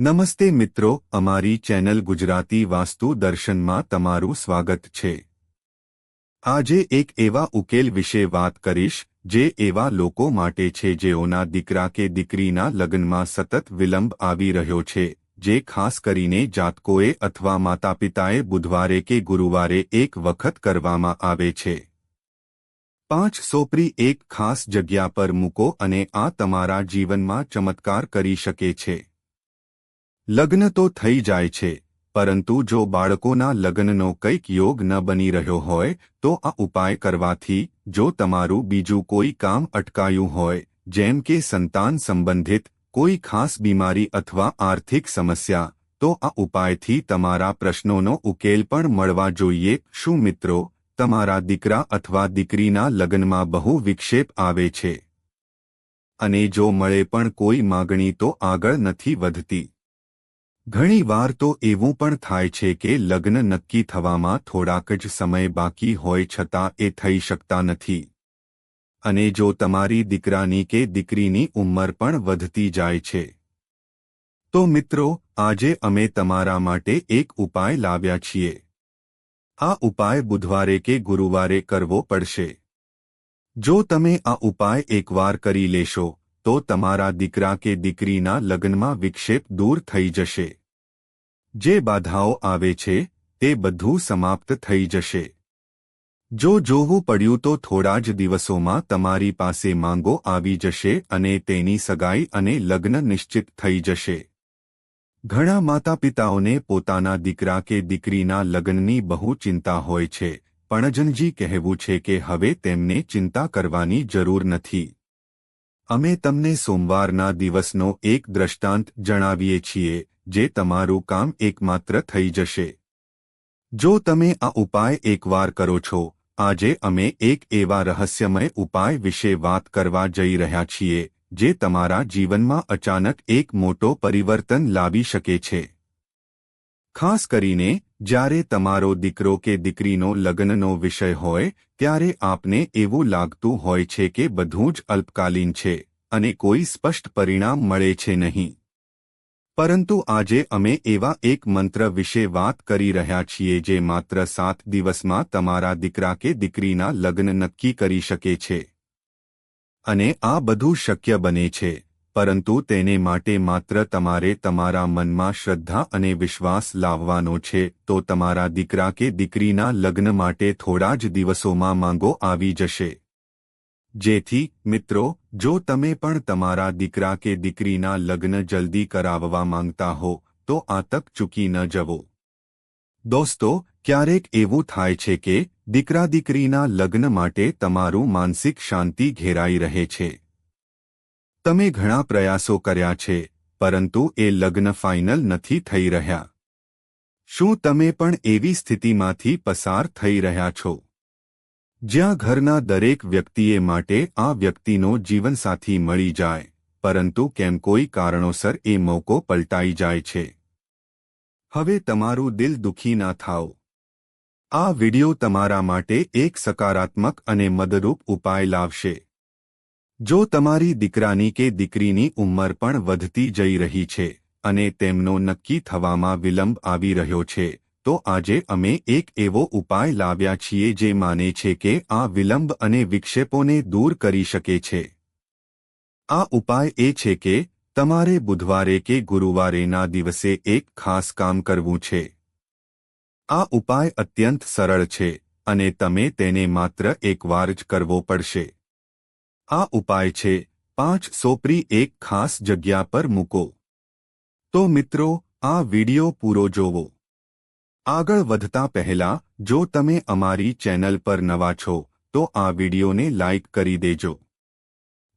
નમસ્તે મિત્રો, અમારી ચેનલ ગુજરાતી વાસ્તુ દર્શનમાં તમારું સ્વાગત છે. આજે એક એવા ઉકેલ વિશે વાત કરીશ, જે એવા લોકો માટે છે જેઓના દીકરા કે દીકરીના લગ્નમાં સતત વિલંબ આવી રહ્યો છે, જે ખાસ કરીને જાતકોએ અથવા માતાપિતાએ બુધવારે કે ગુરુવારે એક વખત કરવામાં આવે છે. પાંચ સોપરી એક ખાસ જગ્યા પર મૂકો અને આ તમારા જીવનમાં ચમત્કાર કરી શકે છે. લગ્ન તો થઈ જાય છે, પરંતુ જો બાળકોના લગ્નનો કંઈક યોગ ન બની રહ્યો હોય, તો આ ઉપાય કરવાથી જો તમારું બીજું કોઈ કામ અટકાયું હોય, જેમ કે સંતાન સંબંધિત કોઈ ખાસ બીમારી અથવા આર્થિક સમસ્યા, તો આ ઉપાયથી તમારા પ્રશ્નોનો ઉકેલ પણ મળવા જોઈએ. શું મિત્રો, તમારા દીકરા અથવા દીકરીના લગ્નમાં બહુ વિક્ષેપ આવે છે? અને જો મળે પણ કોઈ માગણી તો આગળ નથી વધતી. ઘણી વાર તો એવું પણ થાય છે કે લગ્ન નક્કી થવામાં થોડાક જ સમય બાકી હોય છતાં એ થઈ શકતા નથી. અને જો તમારી દીકરાની કે દીકરીની ઉંમર પણ વધતી જાય છે. તો મિત્રો, આજે અમે તમારા માટે એક ઉપાય લાવ્યા છીએ. આ ઉપાય બુધવારે કે ગુરુવારે કરવો પડશે. જો તમે આ ઉપાય એકવાર કરી લેશો, તો તમારા દીકરા કે દીકરીના લગ્નમાં વિક્ષેપ દૂર થઈ જશે. જે બાધાઓ આવે છે, તે બધું સમાપ્ત થઈ જશે. જો જોવું પડ્યું તો થોડા જ દિવસોમાં તમારી પાસે માંગો આવી જશે અને તેની સગાઈ અને લગ્ન નિશ્ચિત થઈ જશે. ઘણા માતાપિતાઓને પોતાના દીકરા કે દીકરીના લગ્નની બહુ ચિંતા હોય છે પણજનજી કહેવું છે કે હવે તેમને ચિંતા કરવાની જરૂર નથી. અમે તમને સોમવારના દિવસનો એક દ્રષ્ટાંત જણાવીએ છીએ જે તમારું કામ એકમાત્ર થઈ જશે. જો તમે આ ઉપાય એકવાર કરો છો, આજે અમે એક એવા રહસ્યમય ઉપાય વિશે વાત કરવા જઈ રહ્યા છીએ, જે તમારા જીવનમાં અચાનક એક મોટો પરિવર્તન લાવી શકે છે. ખાસ કરીને, જ્યારે તમારો દીકરો કે દીકરીનો લગ્નનો વિષય હોય, ત્યારે આપને એવું લાગતું હોય છે કે બધું જ અલ્પકાલીન છે, અને કોઈ સ્પષ્ટ પરિણામ મળે છે નહીં. પરંતુ આજે અમે એવા એક મંત્ર વિશે વાત કરી રહ્યા છીએ જે માત્ર સાત દિવસમાં તમારા દીકરા કે દીકરીના લગ્ન નક્કી કરી શકે છે. અને આ બધું શક્ય બને છે, પરંતુ તેને માટે માત્ર તમારે તમારા મનમાં શ્રદ્ધા અને વિશ્વાસ લાવવાનો છે, તો તમારા દીકરા કે દીકરીના લગ્ન માટે થોડા જ દિવસોમાં માંગો આવી જશે. જેથી, મિત્રો, જો તમે પણ તમારા દીકરા કે દીકરીના લગ્ન જલ્દી કરાવવા માંગતા હો, તો આ તક ચૂકી ન જવો. દોસ્તો, ક્યારેક એવું થાય છે કે, દીકરા દીકરીના લગ્ન માટે તમારું માનસિક શાંતિ ઘેરાઈ રહે છે. તમે ઘણા પ્રયાસો કર્યા છે, પરંતુ એ લગ્ન ફાઇનલ નથી થઈ રહ્યા. શું તમે પણ એવી સ્થિતિમાંથી પસાર થઈ રહ્યા છો? જ્યાં ઘરના દરેક વ્યક્તિએ માટે આ વ્યક્તિનો જીવનસાથી મળી જાય, પરંતુ કેમ કોઈ કારણોસર એ મોકો પલટાઈ જાય છે? હવે તમારું દિલ દુઃખી ના થાઓ. આ વિડિયો તમારા માટે એક સકારાત્મક અને મદરૂપ ઉપાય લાવશે. જો તમારી દીકરાની કે દીકરીની ઉંમર પણ વધતી જઈ રહી છે, અને તેમનો નક્કી થવામાં વિલંબ આવી રહ્યો છે તો આજે અમે એક એવો ઉપાય લાવ્યા છીએ જે માને છે કે આ વિલંબ અને વિક્ષેપોને દૂર કરી શકે છે. આ ઉપાય એ છે કે તમારે બુધવારે કે ગુરુવારેના દિવસે એક ખાસ કામ કરવું છે. આ ઉપાય અત્યંત સરળ છે અને તમે તેને માત્ર એકવાર જ કરવો પડશે. આ ઉપાય છે પાંચ સોપરી એક ખાસ જગ્યા પર મૂકો. તો મિત્રો, આ વિડિયો પૂરો જોવો. આગળ વધતા પહેલા, જો તમે અમારી ચેનલ પર નવા છો, તો આ વિડિયોને લાઇક કરી દેજો.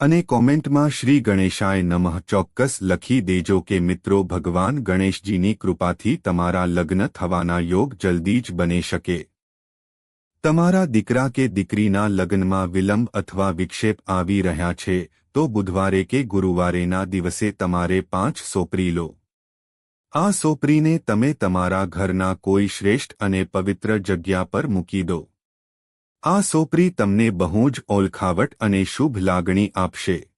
અને કોમેન્ટમાં શ્રી ગણેશાય નમઃ ચોક્કસ લખી દેજો કે મિત્રો, ભગવાન ગણેશજીની કૃપાથી તમારા લગ્ન થવાના યોગ જલ્દી જ બની શકે. તમારા દીકરા કે દીકરીના લગ્નમાં વિલંબ અથવા વિક્ષેપ આવી રહ્યા છે, તો બુધવારે કે ગુરુવારેના દિવસે તમારે પાંચ સોપરી લો. આ સોપરીને તમે તમારા ઘરના કોઈ શ્રેષ્ઠ અને પવિત્ર જગ્યા પર મૂકી દો. આ સોપરી તમને બહુ જ ઓળખાવટ અને શુભ લાગણી આપશે.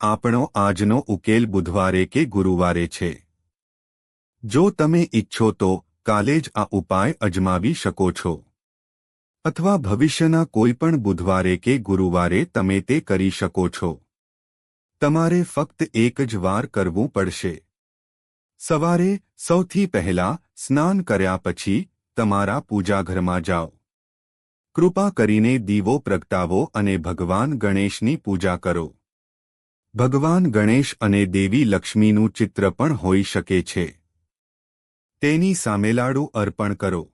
આપણો આજનો ઉકેલ બુધવારે કે ગુરુવારે છે. જો તમે ઈચ્છો તો, કાલે જ આ ઉપાય અજમાવી શકો છો. અથવા ભવિષ્યના કોઈપણ બુધવારે કે ગુરુવારે તમે તે કરી શકો છો. તમારે ફક્ત એક જ વાર કરવું પડશે. સવારે સૌથી પહેલા સ્નાન કર્યા પછી તમારા પૂજાઘરમાં જાઓ. કૃપા કરીને દીવો પ્રગટાવો અને ભગવાન ગણેશની પૂજા કરો. ભગવાન ગણેશ અને દેવી લક્ષ્મીનું ચિત્ર પણ હોઈ શકે છે. તેની સામે લાડુ અર્પણ કરો.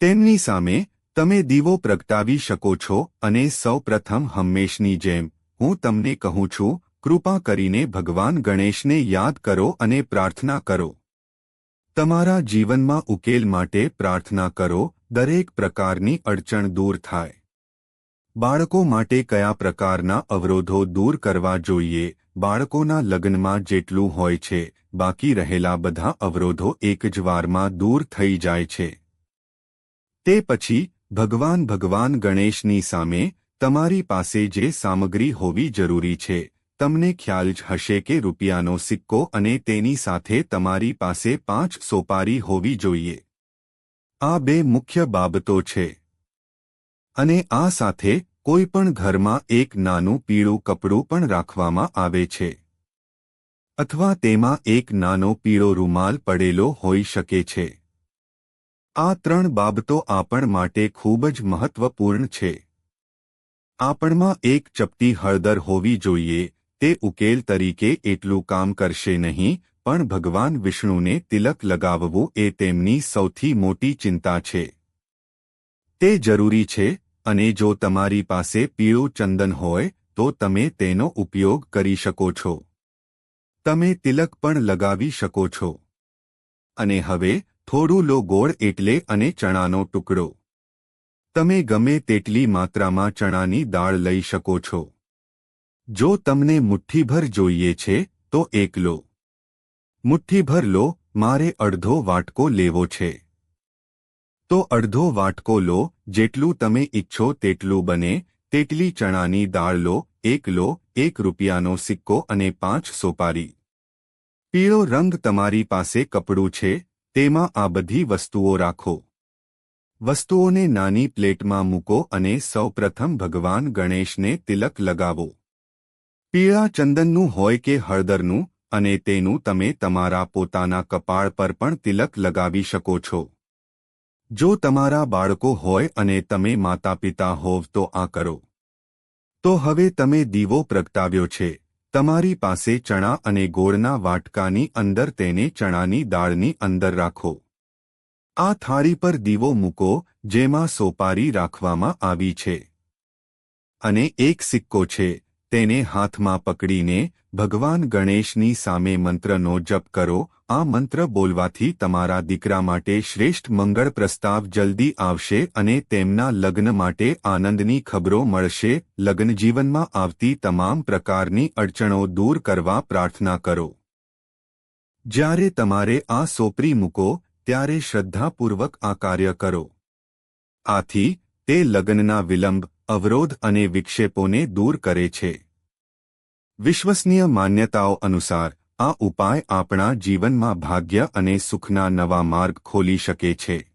તેમની સામે તમે દીવો પ્રગટાવી શકો છો અને સૌ પ્રથમ હંમેશની જેમ હું તમને કહું છું કૃપા કરીને ભગવાન ગણેશને યાદ કરો અને પ્રાર્થના કરો. તમારા જીવનમાં ઉકેલ માટે પ્રાર્થના કરો, દરેક પ્રકારની અડચણ દૂર થાય. બાળકો માટે કયા પ્રકારના અવરોધો દૂર કરવા જોઈએ? બાળકોના લગ્નમાં જેટલું હોય છે, બાકી રહેલા બધા અવરોધો એક જ વારમાં દૂર થઈ જાય છે. તે પછી, ભગવાન ભગવાન ગણેશની સામે તમારી પાસે જે સામગ્રી હોવી જરૂરી છે તમને ખ્યાલ જ હશે કે રૂપિયાનો સિક્કો અને તેની સાથે તમારી પાસે પાંચ સોપારી હોવી જોઈએ. આ બે મુખ્ય બાબતો છે. અને આ સાથે કોઈપણ ઘરમાં એક નાનું પીળું કપડું પણ રાખવામાં આવે છે. અથવા તેમાં એક નાનો પીળો રૂમાલ પડેલો હોઈ શકે છે. આ ત્રણ બાબતો આપણ માટે ખૂબ જ મહત્વપૂર્ણ છે. આપણમાં એક ચપટી હળદર હોવી જોઈએ તે ઉકેલ તરીકે એટલું કામ કરશે નહીં, પણ ભગવાન વિષ્ણુને તિલક લગાવવું એ તેમની સૌથી મોટી ચિંતા છે. તે જરૂરી છે, અને જો તમારી પાસે પીળું ચંદન હોય, તો તમે તેનો ઉપયોગ કરી શકો છો. તમે તિલક પણ લગાવી શકો છો. અને હવે, થોડું લો ગોળ એટલે અને ચણાનો ટુકડો. તમે ગમે તેટલી માત્રામાં ચણાની દાળ લઈ શકો છો. જો તમને મુઠ્ઠીભર જોઈએ છે, તો એક લો. મુઠ્ઠીભર લો, મારે અડધો વાટકો લેવો છે. તો અડધો વાટકો લો, જેટલું તમે ઈચ્છો તેટલું બને, તેટલી ચણાની દાળ લો, એક લો, એક રૂપિયાનો સિક્કો અને પાંચ સોપારી. પીળો રંગ તમારી પાસે કપડું છે, તેમાં આ બધી વસ્તુઓ રાખો. વસ્તુઓને નાની પ્લેટમાં મૂકો અને સૌપ્રથમ ભગવાન ગણેશને તિલક લગાવો. પીળા ચંદનનું હોય કે હળદરનું, અને તેનું તમે તમારા પોતાના કપાળ પર પણ તિલક લગાવી શકો છો. જો તમારા બાળકો હોય અને તમે માતા પિતા હોવ તો આ કરો. તો હવે તમે દીવો પ્રગટાવ્યો છે. તમારી પાસે ચણા અને ગોળના વાટકાની અંદર તેને ચણાની દાળની અંદર રાખો. આ થાળી પર દીવો મૂકો, જેમાં સોપારી રાખવામાં આવી છે. અને એક સિક્કો છે. તેને હાથમાં પકડીને ભગવાન ગણેશની સામે મંત્રનો જપ કરો. આ મંત્ર બોલવાથી તમારા દીકરા માટે શ્રેષ્ઠ મંગળ પ્રસ્તાવ જલ્દી આવશે અને તેમના લગ્ન માટે આનંદની ખબરો મળશે. લગ્ન જીવનમાં આવતી તમામ પ્રકારની અડચણો દૂર કરવા પ્રાર્થના કરો. જ્યારે તમારે આ સોપરી મૂકો, ત્યારે શ્રદ્ધાપૂર્વક આ કાર્ય કરો. આથી, તે લગ્નના વિલંબ, અવરોધ અને વિક્ષેપોને દૂર કરે છે. વિશ્વસનીય માન્યતાઓ અનુસાર, આ ઉપાય આપણા જીવનમાં ભાગ્ય અને સુખના નવા માર્ગ ખોલી શકે છે.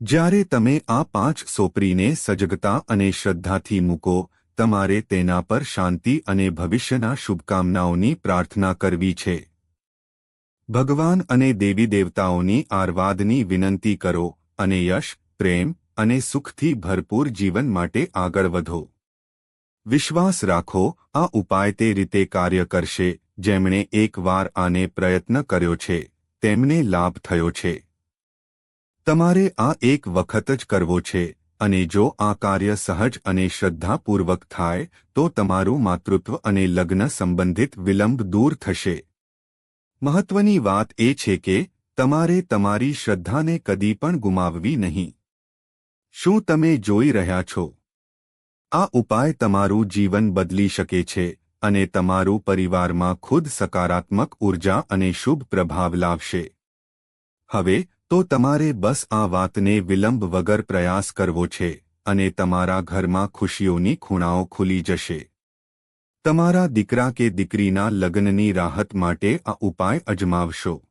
જ્યારે તમે આ પાંચ સોપરીને સજગતા અને શ્રદ્ધાથી મૂકો, તમારે તેના પર શાંતિ અને ભવિષ્યના શુભકામનાઓની પ્રાર્થના કરવી છે. ભગવાન અને દેવી દેવતાઓની આરવાદની વિનંતી કરો અને યશ, પ્રેમ અને સુખથી ભરપૂર જીવન માટે આગળ વધો. વિશ્વાસ રાખો, આ ઉપાય તે રીતે કાર્ય કરશે, જેમણે એકવાર આને પ્રયત્ન કર્યો છે, તેમને લાભ થયો છે. તમારે આ એક વખત જ કરવો છે, અને જો આ કાર્ય સહજ અને શ્રદ્ધાપૂર્વક થાય, તો તમારું માતૃત્વ અને લગ્ન સંબંધિત વિલંબ દૂર થશે. મહત્વની વાત એ છે કે, તમારે તમારી શ્રદ્ધાને કદી પણ ગુમાવવી નહીં. શું તમે જોઈ રહ્યા છો? આ ઉપાય તમારું જીવન બદલી શકે છે અને તમારું પરિવારમાં ખુદ સકારાત્મક ઊર્જા અને શુભ પ્રભાવ લાવશે. હવે, તો તમારે બસ આ વાતને વિલંબ વગર પ્રયાસ કરવો છે અને તમારા ઘરમાં ખુશીઓની ખૂણાઓ ખુલી જશે. તમારા દીકરા કે દીકરીના લગ્નની રાહત માટે આ ઉપાય અજમાવશો.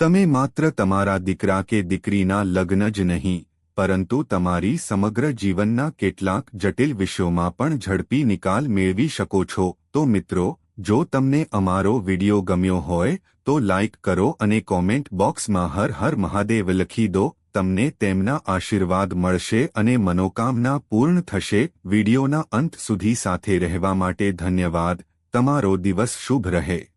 તમે માત્ર તમારા દીકરા કે દીકરીના લગ્ન જ નહીં પરંતુ તમારી સમગ્ર જીવનના કેટલાક જટિલ વિષયોમાં પણ ઝડપી નિકાલ મેળવી શકો છો. તો મિત્રો, જો તમને અમારો વિડિયો ગમ્યો હોય, તો લાઇક કરો અને કોમેન્ટ બોક્સમાં હર હર મહાદેવ લખી દો. તમને તેમના આશીર્વાદ મળશે અને મનોકામના પૂર્ણ થશે. વિડિયોના અંત સુધી સાથે રહેવા માટે ધન્યવાદ. તમારો દિવસ શુભ રહે.